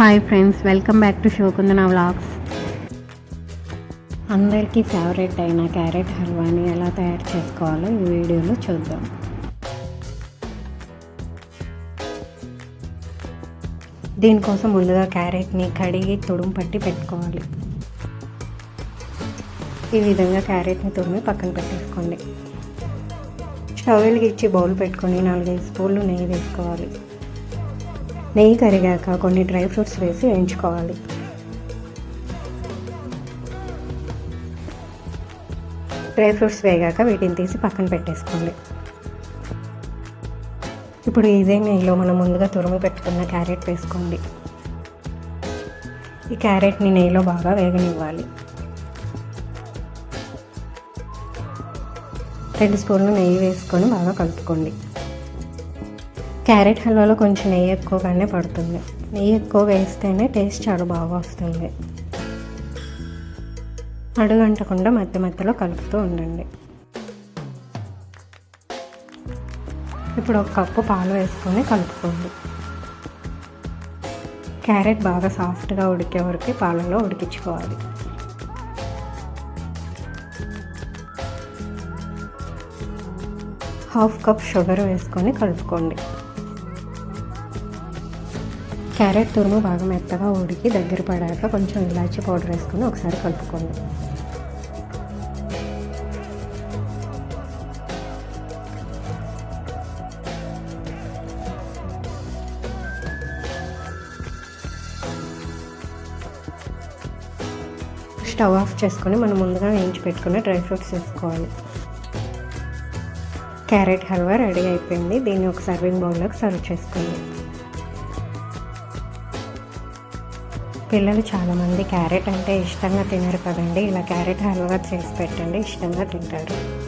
Hi friends welcome back to Sivakundana vlogs. అందరికీ favourite అయిన carrot హల్వాని ఎలా తయారు చేసుకోవాలో ఈ వీడియోలో చూద్దాం. దీనికోసం ముందుగా క్యారెట్ని కడిగి తుడుము పట్టి పెట్టుకోవాలి. ఈ విధంగా క్యారెట్ని తుడిమి పక్కన పెట్టేసుకోండి. స్టవ్ వెలిగించి బౌల్ పెట్టుకొని నాలుగైదు స్పూన్లు నెయ్యి వేసుకోవాలి. నెయ్యి కరిగాక కొన్ని డ్రై ఫ్రూట్స్ వేసి వేయించుకోవాలి. డ్రై ఫ్రూట్స్ వేగాక వీటిని తీసి పక్కన పెట్టేసుకోండి. ఇప్పుడు ఇదే నెయ్యిలో మనం ముందుగా తురుము పెట్టుకున్న క్యారెట్ వేసుకోండి. ఈ క్యారెట్ని నెయ్యిలో బాగా వేగనివ్వాలి. రెండు స్పూన్లు నెయ్యి వేసుకొని బాగా కలుపుకోండి. క్యారెట్ హల్వాలో కొంచెం నెయ్యి ఎక్కువగానే పడుతుంది. నెయ్యి ఎక్కువ వేస్తేనే టేస్ట్ చాలా బాగా వస్తుంది. అడుగంటకుండా మధ్య మధ్యలో కలుపుతూ ఉండండి. ఇప్పుడు ఒక కప్పు పాలు వేసుకొని కలుపుకోండి. క్యారెట్ బాగా సాఫ్ట్గా ఉడికే వరకు పాలలో ఉడికించుకోవాలి. హాఫ్ కప్ షుగర్ వేసుకొని కలుపుకోండి. క్యారెట్ తురుము బాగా మెత్తగా ఉడికి దగ్గర పడాక కొంచెం ఇలాచి పౌడర్ వేసుకొని ఒకసారి కలుపుకోండి. స్టవ్ ఆఫ్ చేసుకొని మనం ముందుగా వేయించి పెట్టుకున్న డ్రై ఫ్రూట్స్ వేసుకోవాలి. క్యారెట్ హల్వా రెడీ అయిపోయింది. దీన్ని ఒక సర్వింగ్ బౌల్లోకి సర్వ్ చేసుకోండి. పిల్లలు చాలామంది క్యారెట్ అంటే ఇష్టంగా తినరు కదండి. ఇలా క్యారెట్ హల్వా చేసి పెట్టండి ఇష్టంగా తింటారు.